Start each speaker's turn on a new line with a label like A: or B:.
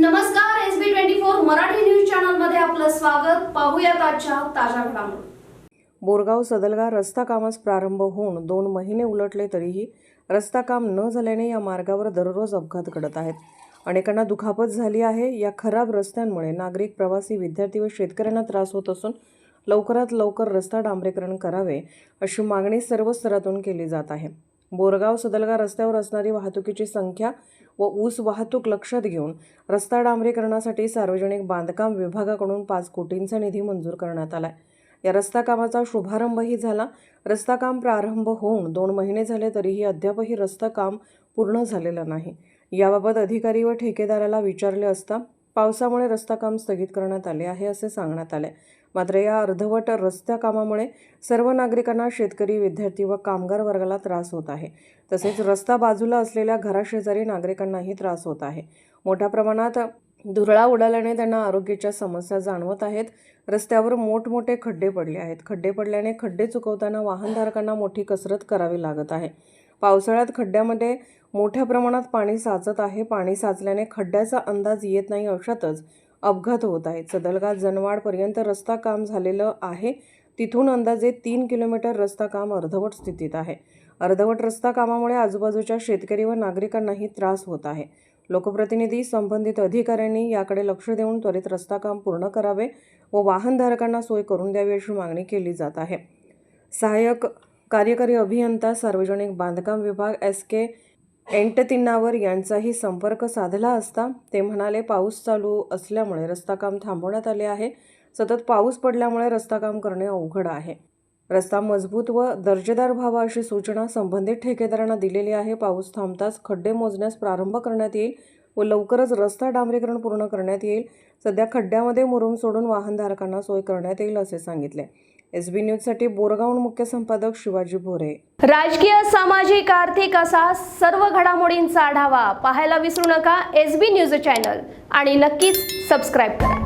A: नमस्कार S B twenty four Marathi news चॅनलमध्ये आपलं स्वागत. पाहूया आजच्या ताज्या घडामोडी.
B: बोरगाव सदलगा रस्ता कामास प्रारंभ होऊन दोन महिने उलटले तरीही रस्ता काम न झाल्याने या मार्गावर दररोज अपघात घडत आहेत. अनेकांना दुखापत झाली आहे. या खराब रस्त्यांमुळे नागरिक प्रवासी विद्यार्थी व शेतकऱ्यांना त्रास होत असून लवकरात लवकर रस्ता डांबरीकरण करावे अशी मागणी सर्व स्तरातून केली जात आहे. बोरगाव सदलगा रस्त्यावर असणारी वाहतुकीची संख्या व ऊस वाहतूक लक्षात घेऊन रस्ता डांबरीकरणासाठी सार्वजनिक बांधकाम विभागाकडून पाच कोटींचा निधी मंजूर करण्यात आलाय. या रस्ता कामाचा शुभारंभही झाला. रस्ता काम प्रारंभ होऊन दोन महिने झाले तरीही अद्यापही रस्ता काम पूर्ण झालेलं नाही. याबाबत अधिकारी व ठेकेदाराला विचारले असता पावसामुळे रस्ता काम स्थगित करण्यात आले आहे असे सांगण्यात आले. मात्र या अर्धवट रस्त्या कामामुळे सर्व नागरिकांना शेतकरी विद्यार्थी व कामगार वर्गाला त्रास होत आहे. तसेच रस्ता बाजूला असलेल्या घराशेजारी नागरिकांनाही त्रास होत आहे. मोठ्या प्रमाणात धुरळा उडाल्याने त्यांना आरोग्याच्या समस्या जाणवत आहेत. रस्त्यावर मोठमोठे खड्डे पडले आहेत. खड्डे पडल्याने खड्डे चुकवताना वाहनधारकांना मोठी कसरत करावी लागत आहे. पावसाळ्यात खड्ड्यामध्ये मोठ्या प्रमाणात पाणी साचत आहे. पाणी साचल्याने खड्ड्याचा अंदाज येत नाही अशातच अपघात होत आहेत सदलगा जनवाडपर्यंत रस्ता काम झालेलं आहे. तिथून अंदाजे तीन किलोमीटर रस्ता काम अर्धवट स्थितीत आहे. अर्धवट रस्ता कामामुळे आजूबाजूच्या शेतकरी व नागरिकांनाही त्रास होत आहे. लोकप्रतिनिधी संबंधित अधिकाऱ्यांनी याकडे लक्ष देऊन त्वरित रस्ता काम पूर्ण करावे व वाहनधारकांना सोय करून द्यावी अशी मागणी केली जात आहे. सहाय्यक कार्यकारी अभियंता सार्वजनिक बांधकाम विभाग एस के एंटतिन्नावर यांचाही संपर्क साधला असता ते म्हणाले पाऊस चालू असल्यामुळे रस्ताकाम थांबवण्यात आले आहे. सतत पाऊस पडल्यामुळे रस्ताकाम करणे अवघड आहे. रस्ता मजबूत व दर्जेदार व्हावा अशी सूचना संबंधित ठेकेदारांना दिलेली आहे. पाऊस थांबताच खड्डे मोजण्यास प्रारंभ करण्यात येईल व लवकरच रस्ता डांबरीकरण पूर्ण करण्यात येईल. सध्या खड्ड्यामध्ये मुरुम सोडून वाहनधारकांना सोय करण्यात येईल असे सांगितले. एस बी न्यूजसाठी बोरगावहून मुख्य संपादक शिवाजी भोरे.
A: राजकीय सामाजिक आर्थिक असा सर्व घडामोडींचा आढावा पाहायला विसरू नका. एस बी न्यूज चॅनल आणि नक्कीच सबस्क्राईब करा.